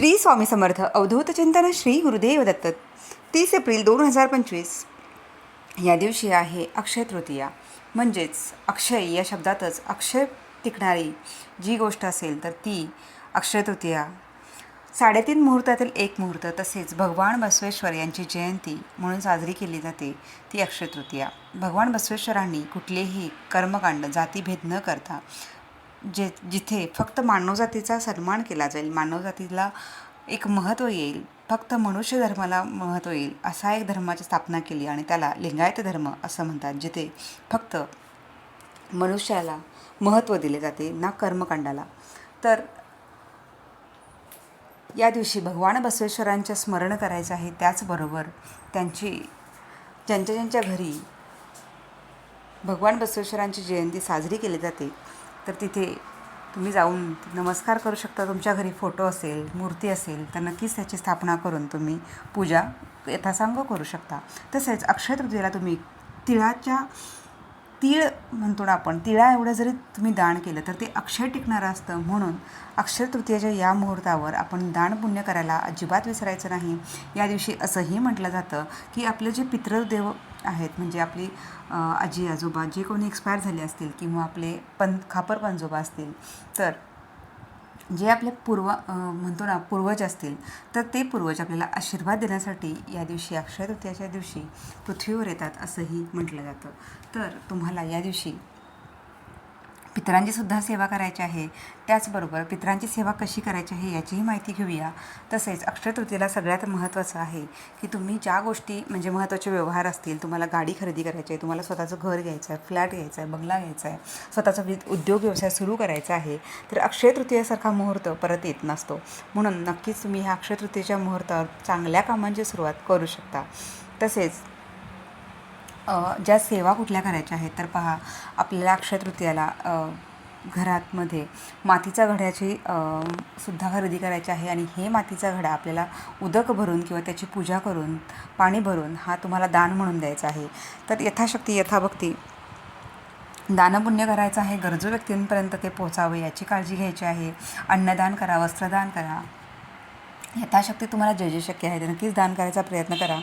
श्री स्वामी समर्थ अवधूत चिंतन श्री गुरुदेव दत्त तीस एप्रिल दोन हजार पंचवीस. या दिवशी आहे अक्षय तृतीया. म्हणजेच अक्षय या शब्दातच अक्षय टिकणारी जी गोष्ट असेल तर ती अक्षय तृतीया. साडेतीन मुहूर्तातील एक मुहूर्त तसेच भगवान बसवेश्वर यांची जयंती म्हणून साजरी केली जाते ती अक्षय तृतीया. भगवान बसवेश्वरांनी कुठलेही कर्मकांड जातीभेद न करता जे जिथे फक्त मानवजातीचा सन्मान केला जाईल मानवजातीला एक महत्त्व येईल फक्त मनुष्य धर्माला महत्त्व येईल असा एक धर्माची स्थापना केली आणि त्याला लिंगायत धर्म असं म्हणतात जिथे फक्त मनुष्याला महत्त्व दिले जाते ना कर्मकांडाला. तर या दिवशी भगवान बसवेश्वरांचे स्मरण करायचं आहे त्याचबरोबर त्यांची ज्यांच्या ज्यांच्या घरी भगवान बसवेश्वरांची जयंती साजरी केली जाते तर तिथे तुम्ही जाऊन नमस्कार करू शकता. तुमच्या घरी फोटो असेल मूर्ती असेल तर नक्कीच त्याची स्थापना करून तुम्ही पूजा यथासांग करू शकता. तसेच अक्षय तृतीयेला तुम्ही तिळाच्या तीळ म्हणतो ना आपण तिळा एवढं जरी तुम्ही दान केलं तर ते अक्षय टिकणारं असतं. म्हणून अक्षय तृतीयेच्या या मुहूर्तावर आपण दान पुण्य करायला अजिबात विसरायचं नाही. या दिवशी असंही म्हटलं जातं की आपले जे पितृदेव आहेत म्हणजे आपली आजी आजोबा जे कोणी एक्सपायर झाले असतील किंवा आपले पं खापर पंजोबा असतील तर जे आपले पूर्व म्हणतो ना पूर्वज असतील तर ते पूर्वज आपल्याला आशीर्वाद देण्यासाठी या दिवशी अक्षय तृतीयाच्या दिवशी पृथ्वीवर येतात असंही म्हटलं जातं. तर तुम्हाला या दिवशी पितरांची सुद्धा सेवा करायची आहे. त्याचबरोबर पितरांची सेवा कशी करायची आहे याचीही माहिती घेऊया. तसेच अक्षय तृतीयेला सगळ्यात महत्त्वाचं आहे की तुम्ही ज्या गोष्टी म्हणजे महत्त्वाचे व्यवहार असतील तुम्हाला गाडी खरेदी करायची आहे तुम्हाला स्वतःचं घर घ्यायचं आहे फ्लॅट घ्यायचा आहे बंगला घ्यायचा आहे स्वतःचा वि उद्योग व्यवसाय सुरू करायचा आहे तर अक्षयतृतीयासारखा मुहूर्त परत येत नसतो. म्हणून नक्कीच तुम्ही ह्या अक्षय तृतीयेच्या मुहूर्तावर चांगल्या कामांची सुरुवात करू शकता. तसेच ज्या सेवा कुठल्या करायच्या आहेत तर पहा आपल्याला अक्षय तृतीयाला घरातमध्ये मातीच्या घड्याची सुद्धा खरेदी करायची आहे आणि हे मातीचा घडा आपल्याला उदक भरून किंवा त्याची पूजा करून पाणी भरून हा तुम्हाला दान म्हणून द्यायचा आहे. तर यथाशक्ती यथाभक्ती दानपुण्य करायचं आहे गरजू व्यक्तींपर्यंत ते पोचावे याची काळजी घ्यायची आहे. अन्नदान करा वस्त्रदान करा. यथाशक्ती तुम्हाला जे जे शक्य आहे. ते नक्कीच दान करायचा प्रयत्न करा.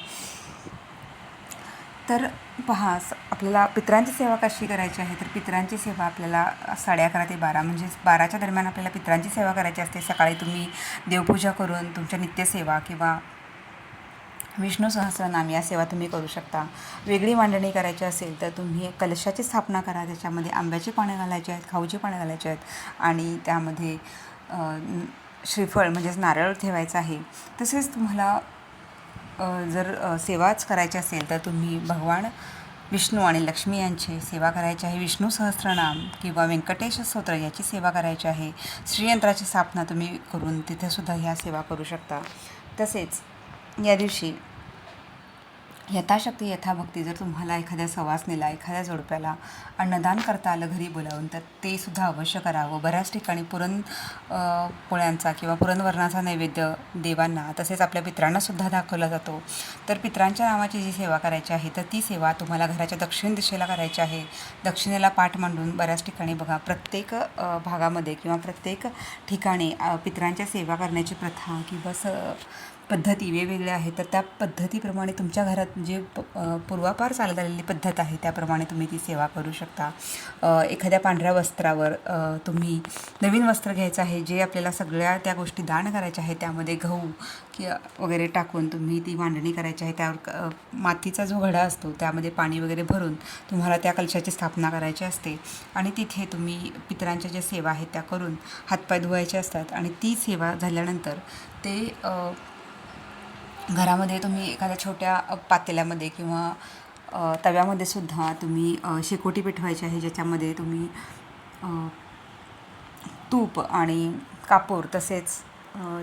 तर पहा स- आपल्याला पितरांची सेवा कशी करायची आहे? तर पितरांची सेवा आपल्याला साडे अकरा ते बारा म्हणजेच बाराच्या दरम्यान आपल्याला पितरांची सेवा करायची असते. सकाळी तुम्ही देवपूजा करून तुमच्या नित्यसेवा किंवा विष्णू सहस्रनाम या सेवा तुम्ही करू शकता. वेगळी मांडणी करायची असेल तर तुम्ही कलशाची स्थापना करा. त्याच्यामध्ये आंब्याची पाने घालायची आहेत खाऊची पाने घालायची आहेत आणि त्यामध्ये श्रीफळ म्हणजेच नारळ ठेवायचं आहे. तसेच तुम्हाला जर सेवाच करायची असेल तर तुम्ही भगवान विष्णू आणि लक्ष्मी यांची सेवा करायची आहे. विष्णू सहस्रनाम किंवा व्यंकटेश स्तोत्र याची सेवा करायची आहे. श्रीयंत्राची स्थापना तुम्ही करून तिथेसुद्धा ह्या सेवा करू शकता. तसेच या दिवशी यथाशक्ती यथाभक्ती जर तुम्हाला एखाद्या सवासणीला एखाद्या जोडप्याला अन्नदान करता आलं घरी बोलावून तर ते सुद्धा अवश्य करावं. बऱ्याच ठिकाणी पुरण पोळ्यांचा किंवा पुरणवरणाचा नैवेद्य देवांना तसेच आपल्या पित्रांनासुद्धा दाखवला जातो. तर पित्रांच्या नावाची जी सेवा करायची आहे तर ती सेवा तुम्हाला घराच्या दक्षिण दिशेला करायची आहे. दक्षिणेला पाठ मांडून बऱ्याच ठिकाणी बघा प्रत्येक भागामध्ये किंवा प्रत्येक ठिकाणी पित्रांच्या सेवा करण्याची प्रथा किंवा स पद्धती वेगवेगळ्या आहेत तर त्या पद्धतीप्रमाणे तुमच्या घरात म्हणजे, जे प पूर्वापार चालत आलेली पद्धत आहे त्याप्रमाणे तुम्ही ती सेवा करू शकता. एखाद्या पांढऱ्या वस्त्रावर तुम्ही नवीन वस्त्र घ्यायचं आहे जे आपल्याला सगळ्या त्या गोष्टी दान करायच्या आहेत त्यामध्ये गहू कि वगैरे टाकून तुम्ही ती मांडणी करायची आहे त्यावर मातीचा जो घडा असतो त्यामध्ये पाणी वगैरे भरून तुम्हाला त्या कलशाची स्थापना करायची असते. आणि तिथे तुम्ही पितरांच्या ज्या सेवा आहेत त्या करून हातपाय धुवायचे असतात. आणि ती सेवा झाल्यानंतर ते घरामध्ये तुम्ही एखाद्या छोट्या पातेल्यामध्ये किंवा तव्यामध्ये सुद्धा तुम्ही शेकोटी पेटवायची आहे ज्याच्यामध्ये तुम्ही तूप आणि कापूर तसेच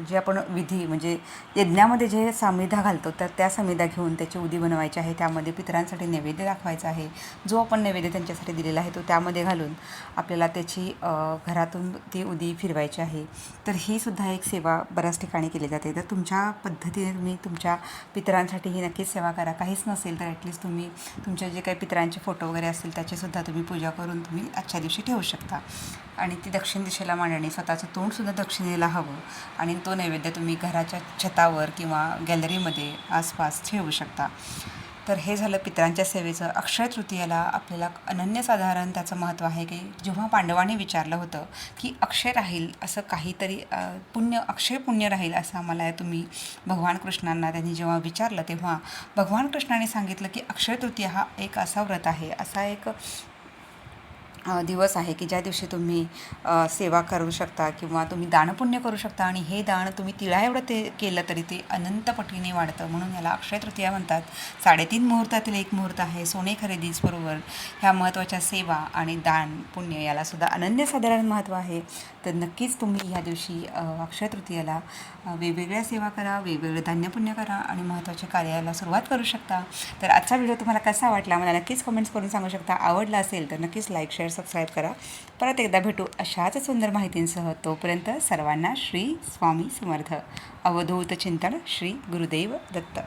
जे आपण विधी म्हणजे यज्ञामध्ये जे सामिधा घालतो तर त्या सामिधा घेऊन त्याची उदी बनवायची आहे. त्यामध्ये पितरांसाठी नैवेद्य दाखवायचा आहे. जो आपण नैवेद्य त्यांच्यासाठी दिलेला आहे तो त्यामध्ये घालून आपल्याला त्याची घरातून ती उदी फिरवायची आहे. तर ही सुद्धा एक सेवा बऱ्याच ठिकाणी केली जाते. तर तुमच्या पद्धतीने तुम्ही तुमच्या पितरांसाठी ही नक्कीच सेवा करा. काहीच नसेल तर ॲटलिस्ट तुम्ही तुमच्या जे काही पितरांचे फोटो वगैरे असतील त्याचीसुद्धा तुम्ही पूजा करून तुम्ही आजच्या दिवशी ठेवू शकता. आणि ती दक्षिण दिशेला मांडणी स्वतःचं तोंडसुद्धा दक्षिणेला हवं. आणि तो नैवेद्य तुम्ही घराच्या छतावर किंवा गॅलरीमध्ये आसपास ठेवू शकता. तर हे झालं पितरांच्या सेवेचं अक्षय तृतीयेला आपल्याला अनन्यसाधारण त्याचं महत्त्व आहे की जेव्हा पांडवाने विचारलं होतं की अक्षय राहील असं काहीतरी पुण्य अक्षय पुण्य राहील असं आम्हाला तुम्ही भगवान कृष्णांना त्यांनी जेव्हा विचारलं तेव्हा भगवान कृष्णाने सांगितलं की अक्षय तृतीय हा एक असा व्रत आहे. असा एक दिवस आहे की ज्या दिवशी तुम्ही सेवा करू शकता किंवा तुम्ही दानपुण्य करू शकता आणि हे दान तुम्ही तिळा एवढं ते केलं तरी ते अनंत पटीने वाढतं. म्हणून याला अक्षय तृतीया म्हणतात. साडेतीन मुहूर्तातील एक मुहूर्त आहे सोने खरेदीसबरोबर ह्या महत्त्वाच्या सेवा आणि दान पुण्य यालासुद्धा अनन्यसाधारण महत्त्व आहे. तर नक्कीच तुम्ही ह्या दिवशी अक्षय तृतीयाला वेगवेगळ्या सेवा करा वेगवेगळे धान्यपुण्य करा आणि महत्त्वाच्या कार्याला सुरुवात करू शकता. तर आजचा व्हिडिओ तुम्हाला कसा वाटला? मला नक्कीच कमेंट्स करून सांगू शकता. आवडला असेल तर नक्कीच लाईक शेअर सबस्क्राईब करा. परत एकदा भेटू अशाच सुंदर माहितींसह. तोपर्यंत सर्वांना श्री स्वामी समर्थ. अवधूत चिंतन श्री गुरुदेव दत्त.